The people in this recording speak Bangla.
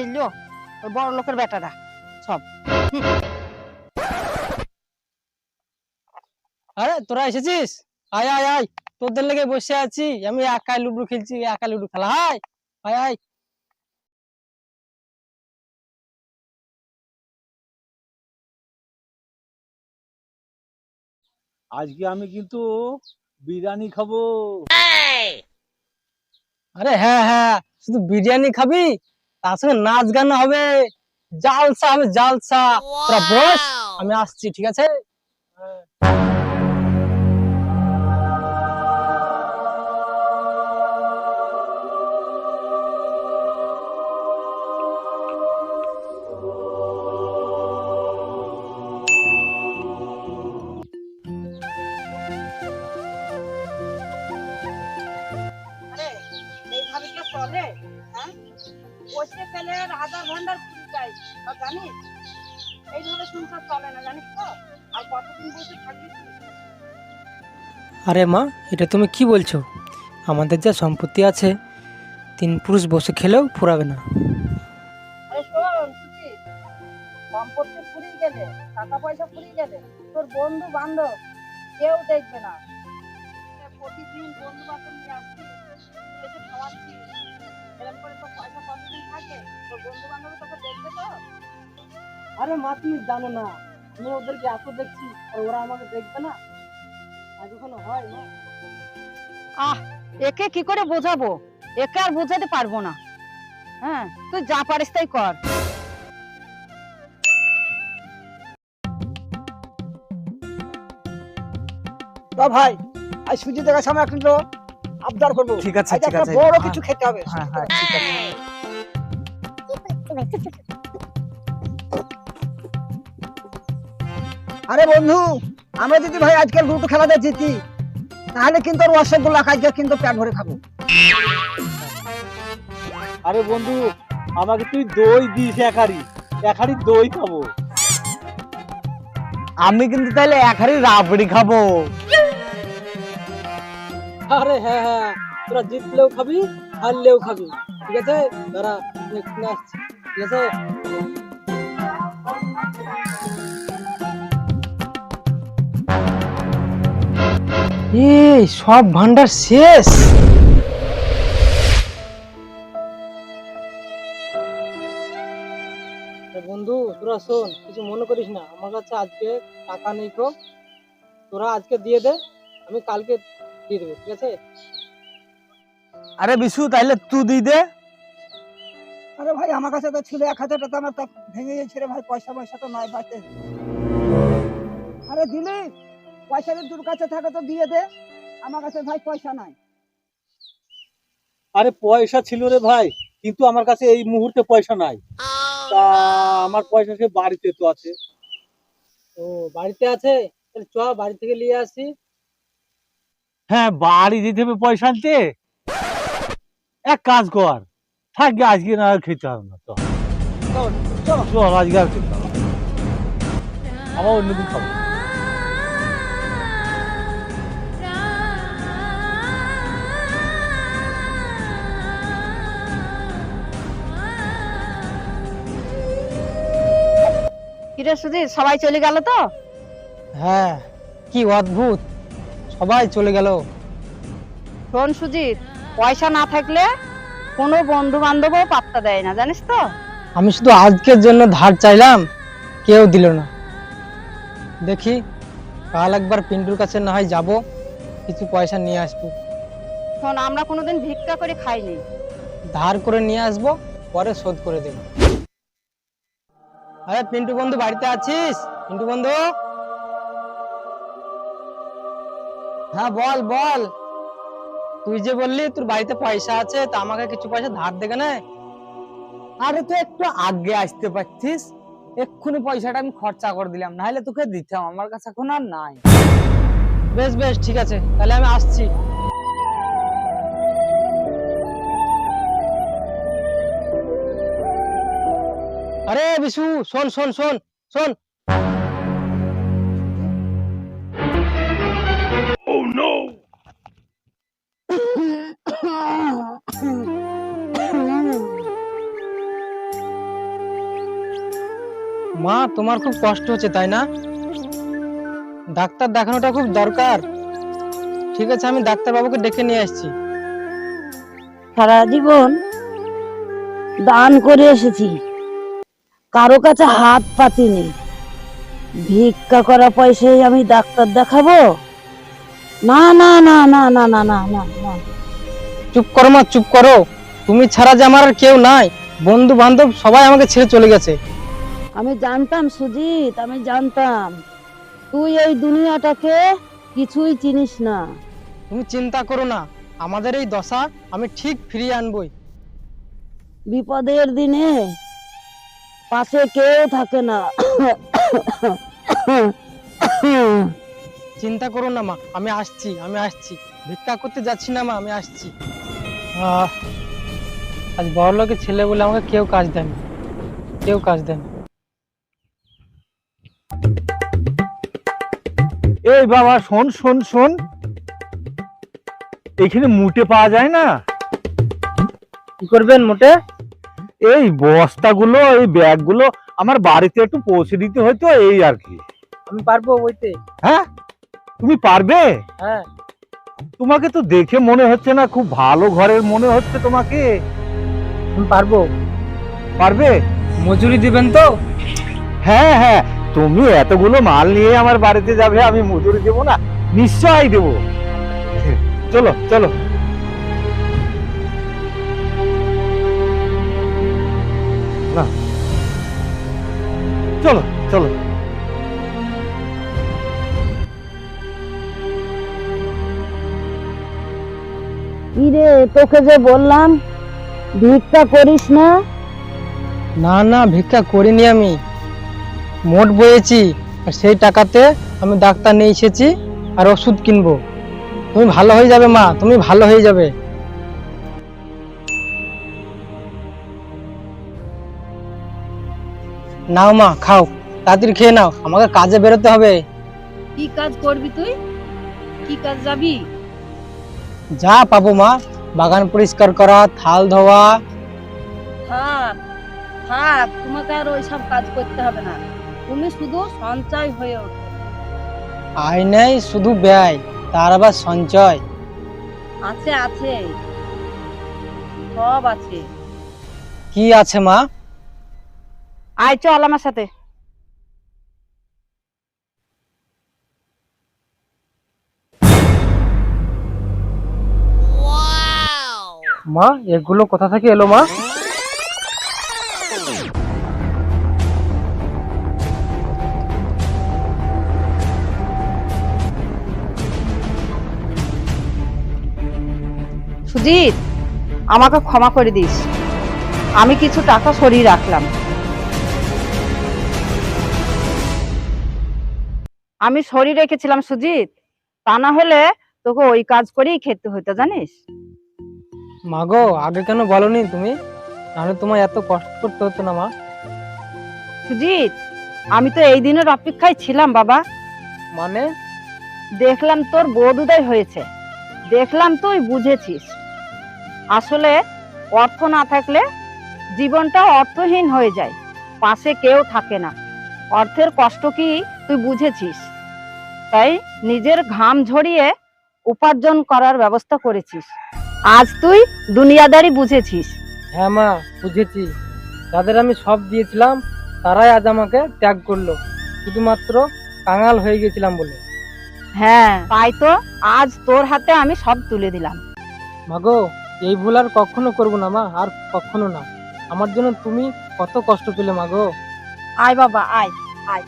এলো ওই বড় লোকের বেটারা সব। আরে তোরা এসেছিস? আয় আয় আয় তোদের লেগে বসে আছি। আমি একাই লুডু খেলছি একা লুডু খেলা। হাই আয় আয়। আজকে আমি কিন্তু বিরিয়ানি খাব। আরে হ্যাঁ হ্যাঁ শুধু বিরিয়ানি খাবি? তার সঙ্গে নাচ গান হবে জালসা হবে জালসা। বস আমি আসছি ঠিক আছে? এইভাবে সংসার চলে না জানিস তো? আর কতদিন বসে থাকবি আরে মা এটা তুমি কি বলছো? আমাদের যা সম্পত্তি আছে তিন পুরুষ বসে খেলেও ফুরাবে না। আরে শোন সুজিত সম্পত্তি ফুরিয়ে গেলে টাকা পয়সা ফুরিয়ে গেলে তোর বন্ধু বান্ধব কেউ দেখবে না। প্রতিদিন বন্ধু বান্ধব নিয়ে এসে খাওয়াচ্ছি এরকম করে তোর পয়সা কতদিন থাকে? তোর বন্ধু বান্ধব তোকে দেখবে তো? আরে মা তুমি জানো না আমি ওদেরকে এত দেখছি আর ওরা আমাকে দেখবে না আর কখনো হয় মা আহ একে কি করে বোঝাবো একে আর বোঝাতে পারব না হ্যাঁ তুই যা পারিস তাই কর তো ভাই আজ সুজি দেখার সময় কিন্তু আবদার করব ঠিক আছে ঠিক আছে বড় হ্যাঁ, কিছু খেতে হবে হ্যাঁ হ্যাঁ ঠিক আছে আরে বন্ধু আমরা যদি ভাই আজকের দুটো খেলাতে জিতি তাহলে কিন্তু ওর রসগোল্লা আজকে কিন্তু পেট ভরে খাব। আরে বন্ধু আমাকে তুই দই দিস একারি একারি দই খাব। আমি কিন্তু তাহলে এক হাড়ি রাবড়ি খাব। আরে হ্যাঁ হ্যাঁ তোরা জিতলেও খাবি হারলেও খাবি। ঠিক আছে? দাঁড়া ঠিক আছে? এই সব ভান্ডার শেষ। বন্ধু তোরা শোন কিছু মনে করিস না। আমার কাছে আজকে টাকা নেই তো। তোরা আজকে দিয়ে দে আমি কালকে দিয়ে দেবো ঠিক আছে? আরে বিশু তাহলে তুই দিয়ে দে। আরে ভাই আমার কাছে তো ছিল এক হাজার টাকা আমার তা ভেঙে গেছে রে ভাই পয়সা পয়সা তো নাই বাড়তে। আরে দিলি? পয়সা যদি তোর কাছে থাকে তো দিয়ে দে। আমার কাছে ভাই পয়সা নাই। আরে পয়সা ছিল রে ভাই কিন্তু আমার কাছে এই মুহূর্তে পয়সা নাই। তা আমার পয়সা সে বাড়িতে তো আছে। ও বাড়িতে আছে? তাহলে চ বাড়ি থেকে নিয়ে আসি। হ্যাঁ বাড়ি দিতে হবে পয়সা আনতে। এক কাজ কর থাকবে আজকে না আর খেতে হবে না তো চল, চল। চল আজকে আর খেতে হবে না। আবার অন্যদিন খাব। সবাই চলে গেল তো? হ্যাঁ কি অদ্ভুত। সবাই চলে গেল। শোন সুজিত পয়সা না থাকলে কোনো বন্ধু বান্ধবও পাত্তা দেয় না জানিস তো? আমি শুধু আজকের জন্য ধার চাইলাম কেউ দিল না। দেখি কাল একবার পিন্টুর কাছে না হয় যাব কিছু পয়সা নিয়ে আসব। শোন আমরা কোনোদিন ভিক্ষা করে খাইনি। ধার করে নিয়ে আসব পরে শোধ করে দেব। আরে পিন্টু বন্ধু বাড়িতে আছিস? পিন্টু বন্ধু? হ্যাঁ বল বল। তুই যে বললি, তোর বাড়িতে পয়সা আছে, তা আমাকে কিছু পয়সা ধার দেবে না আরে তুই একটু আগে আসতে পারছিস এক্ষুনি পয়সাটা আমি খরচা করে দিলাম, নাহলে তোকে দিতাম। আমার কাছে এখন আর নাই। বেশ বেশ, ঠিক আছে। তাহলে আমি আসছি। আরে বিশু শোন শোন শোন শোন। মা তোমার খুব কষ্ট হচ্ছে তাই না? ডাক্তার দেখানোটা খুব দরকার। ঠিক আছে আমি ডাক্তার বাবুকে ডেকে নিয়ে আসছি। সারা জীবন দান করে এসেছি। কারও কাছে হাত পাতিনি ভিক্ষা করা পয়সায় আমি ডাক্তার দেখাবো? না না না না না না না না না। চুপ করো মা চুপ করো। তুমি ছাড়া যে আমার আর কেউ নাই। বন্ধু বান্ধব সবাই আমাকে ছেড়ে চলে গেছে। আমি জানতাম সুজিত আমি জানতাম। তুই এই দুনিয়াটাকে কিছুই চিনিস না। তুমি চিন্তা করো না। আমাদের এই দশা আমি ঠিক ফিরিয়ে আনবই। বিপদের দিনে পাশে কেউ থাকে না। চিন্তা করো না মা আমি আসছি আমি আসছি। ভিক্ষা করতে যাচ্ছি না মা আমি আসছি। আহ, আজ বড় লোকের ছেলে বলে আমাকে কেউ কাজ দেন কেউ কাজ দেন এই বাবা শোন শোন শোন। এখানে মুটে পাওয়া যায় না। কি করবেন মোটে? এই বস্তাগুলো এই ব্যাগগুলো আমার বাড়িতে একটু পৌঁছে দিতে হয়তো এই আর কি। আমি পারব বইতে? হ্যাঁ? তুমি পারবে? হ্যাঁ। তোমাকে তো দেখে মনে হচ্ছে না খুব ভালো ঘরের মনে হচ্ছে তোমাকে। আমি পারব। পারবে? মজুরি দিবেন তো? হ্যাঁ হ্যাঁ। তুমি এতগুলো মাল নিয়ে আমার বাড়িতে যাবে আমি মজুরি দেবো না নিশ্চয়ই দেবো। চলো চলো। না। চলো চলো। কিরে তোকে যে বললাম ভিক্ষা করিস না? না না ভিক্ষা করিনি আমি। মোট বয়েছি আর সেই টাকাতে আমি ডাক্তার নিয়ে এসেছি আর ওষুধ কিনবো। তুমি ভালো হয়ে যাবে মা তুমি ভালো হয়ে যাবে। নাও মা খাও। তাড়াতাড়ি খেয়ে নাও আমাকে কাজে বেরোতে হবে। কি কাজ করবি তুই? কি কাজ যাবি? যা পাবো মা বাগান পরিষ্কার করা থাল ধোয়া। থাক থাক তোমাকে আর ওইসব কাজ করতে হবে না। তুমি শুধু সঞ্চয় হয়ে ওঠো। আয় নেই শুধু ব্যয় তার আবার সঞ্চয়। আছে আছে। সব আছে। কি আছে মা? আয় চল আমার সাথে। মা এগুলো কোথা থেকে এলো মা? সুজিত আমাকে ক্ষমা করে দিস। আমি কিছু টাকা সরিয়ে রাখলাম। আমি সরিয়ে রেখেছিলাম সুজিত তা না হলে তোকে ওই কাজ করেই খেতে হতো জানিস? মাগো আগে কেন বলনি তুমি? নাহলে তোমার এত কষ্ট করতে হতো না মা। সুজিত আমি তো এই দিনের অপেক্ষায় ছিলাম বাবা। মানে? দেখলাম তোর বোধ উদয় হয়েছে। দেখলাম তুই বুঝেছিস। আসলে অর্থ না থাকলে জীবনটা অর্থহীন হয়ে যায়। পাশে কেউ থাকে না। অর্থের কষ্ট কি তুই বুঝেছিস? তাই নিজের ঘাম ঝরিয়ে উপার্জন করার ব্যবস্থা করেছিস। আজ তুই দুনিয়াদারি বুঝেছিস। হ্যাঁ মা বুঝেছি। যাদের আমি সব দিয়েছিলাম তারাই আজ আমাকে ত্যাগ করল। শুধুমাত্র কাঙাল হয়ে গেছিলাম বলে। হ্যাঁ তাই তো আজ তোর হাতে আমি সব তুলে দিলাম। মাগো এই ভুল আর কখনো করব না মা আর কখনো না। আমার জন্য তুমি কত কষ্ট পেলে মাগো। আয় বাবা আয় আয়।